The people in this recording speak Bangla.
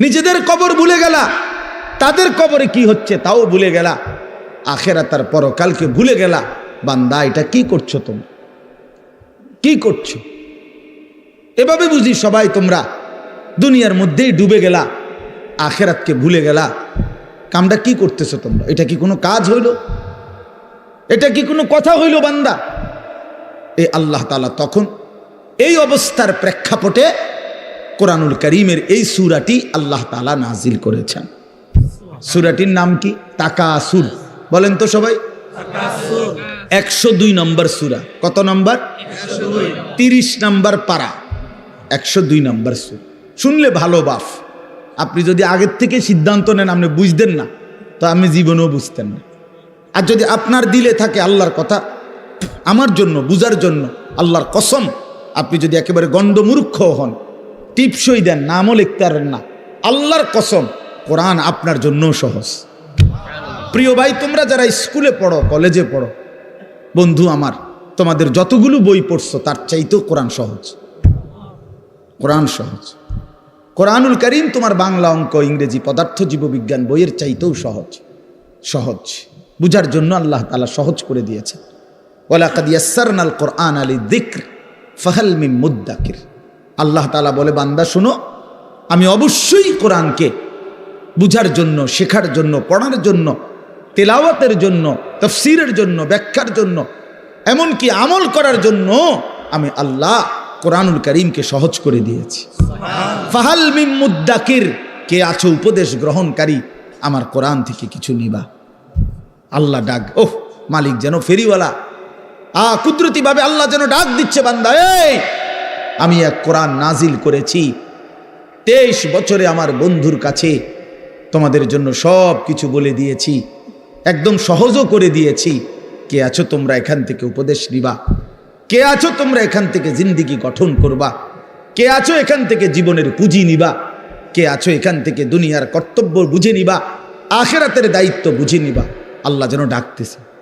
নিজেদের কবর ভুলে গেলা। তাদের কবরে কি হচ্ছে তাও ভুলে গেলা। আখেরা তার পরকালকে ভুলে গেলা। বান্দা, এটা কি করছ তোমরা কি করছ? এভাবে বুঝি সবাই তোমরা দুনিয়ার মধ্যেই ডুবে গেলা, আখেরাতকে ভুলে গেলা। কামটা কি করতেছো তোমরা? এটা কি কোনো কাজ হইল? এটা কি কোনো কথা হইল বান্দা? এই আল্লাহ তালা তখন এই অবস্থার প্রেক্ষাপটে কোরআনুল করিমের এই সুরাটি আল্লাহ তালা নাজিল করেছেন। সুরাটির নাম কি? তাকাসুর বলেন তো সবাই। একশো দুই নম্বর সুরা। কত নম্বর? তিরিশ নম্বর পারা। একশো দুই নম্বর সুর। শুনলে ভালো বাফ। আপনি যদি আগের থেকে সিদ্ধান্ত নেন, আপনি বুঝতেন না, তো আপনি জীবনেও বুঝতেন না। আর যদি আপনার দিলে থাকে আল্লাহর কথা, আমার জন্য, বুঝার জন্য, আল্লাহর কসম, আপনি যদি একেবারে গণ্ডমূর্খ হন টিপসই দেন, নামও লিখতে পারেন না। আল্লাহর কসম, কোরআন আপনার জন্যও সহজ। প্রিয় ভাই, তোমরা যারা স্কুলে পড়ো, কলেজে পড়ো, বন্ধু আমার, তোমাদের যতগুলো বই পড়ছো, তার চাইতেও কোরআন সহজ। কোরআন সহজ। কোরআনুল করিম তোমার বাংলা অঙ্ক, ইংরেজি পদার্থ, জীববিজ্ঞান বইয়ের চাইতেও সহজ। সহজ। বুঝার জন্য আল্লাহ তালা সহজ করে দিয়েছে ওলাকাদ ইয়াসারনাল কোরআন আলী দিক্র ফাহাল মিম মুদ্দাকির। আল্লাহ তালা বলে বান্দা শোনো আমি অবশ্যই কোরআনকে বুঝার জন্য শেখার জন্য পড়ার জন্য তেলাওয়াতের জন্য তফসিরের জন্য ব্যাখ্যার জন্য এমনকি আমল করার জন্য আমি আল্লাহ কোরআনুল করিমকে সহজ করে দিয়েছি। ফাহাল মিম মুদ্দাকির কে আছো উপদেশ গ্রহণকারী আমার কোরআন থেকে কিছু নিবা। আল্লাহ ডাক ওহ মালিক যেন ফেরিওয়ালা। আ কুদরতি ভাবে আল্লাহ যেন ডাক দিচ্ছে বান্দা এই আমি এক কোরআন নাজিল করেছি। তেইশ বছরে আমার বন্ধুর কাছে তোমাদের জন্য সব কিছু বলে দিয়েছি। একদম সহজও করে দিয়েছি। কে আছো তোমরা এখান থেকে উপদেশ নিবা? কে আছো তোমরা এখান থেকে জিন্দিগি গঠন করবা? কে আছো এখান থেকে জীবনের পুঁজি নিবা? কে আছো এখান থেকে দুনিয়ার কর্তব্য বুঝে নিবা? আখেরাতের দায়িত্ব বুঝে নিবা। আল্লাহ যেন ডাকতেছে।